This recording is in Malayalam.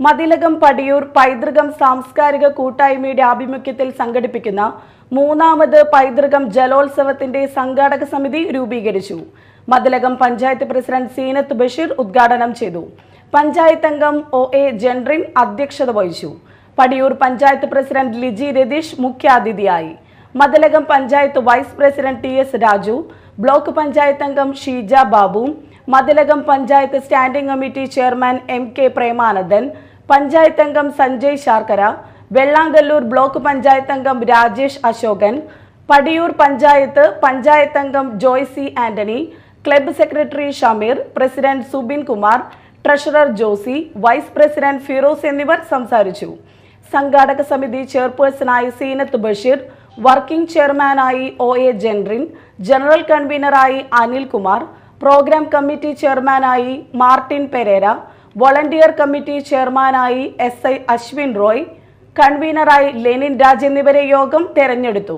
മതിലകം പടിയൂർ പൈതൃകം സാംസ്കാരിക കൂട്ടായ്മയുടെ ആഭിമുഖ്യത്തിൽ സംഘടിപ്പിക്കുന്ന മൂന്നാമത് പൈതൃകം ജലോത്സവത്തിന്റെ സംഘാടക സമിതി രൂപീകരിച്ചു. മതിലകം പഞ്ചായത്ത് പ്രസിഡന്റ് സീനത്ത് ബഷീർ ഉദ്ഘാടനം ചെയ്തു. പഞ്ചായത്ത് അംഗം ഒ എ ജൻറിൻ അധ്യക്ഷത വഹിച്ചു. പടിയൂർ പഞ്ചായത്ത് പ്രസിഡന്റ് ലിജി രതീഷ് മുഖ്യാതിഥിയായി. Mathilakam panchayat vice president T S Raju block panchayat അംഗം Sheeja Babu Mathilakam panchayat standing committee chairman M K Premanandan panchayat അംഗം സഞ്ജയ് ശാർക്കര വെള്ളാങ്കല്ലൂർ ബ്ലോക്ക് പഞ്ചായത്ത് അംഗം രാജേഷ് അശോകൻ പടിയൂർ പഞ്ചായത്ത് പഞ്ചായത്ത് അംഗം Joycy Antony club secretary Shameer president Subin Kumar treasurer Josy vice president Firoz എന്നിവർ സംസാരിച്ചു. സംഘാടക സമിതി ചെയർപേഴ്സണായി സീനത്ത് ബഷീർ വർക്കിംഗ് ചെയർമാനായി ഒ എ ജെൻറിൻ ജനറൽ കൺവീനറായി അനിൽ കുമാർ പ്രോഗ്രാം കമ്മിറ്റി ചെയർമാനായി മാർട്ടിൻ പെരേര വോളണ്ടിയർ കമ്മിറ്റി ചെയർമാനായി എസ് ഐ അശ്വിൻ റോയ് കൺവീനറായി ലെനിൻ രാജ് എന്നിവരെ യോഗം തെരഞ്ഞെടുത്തു.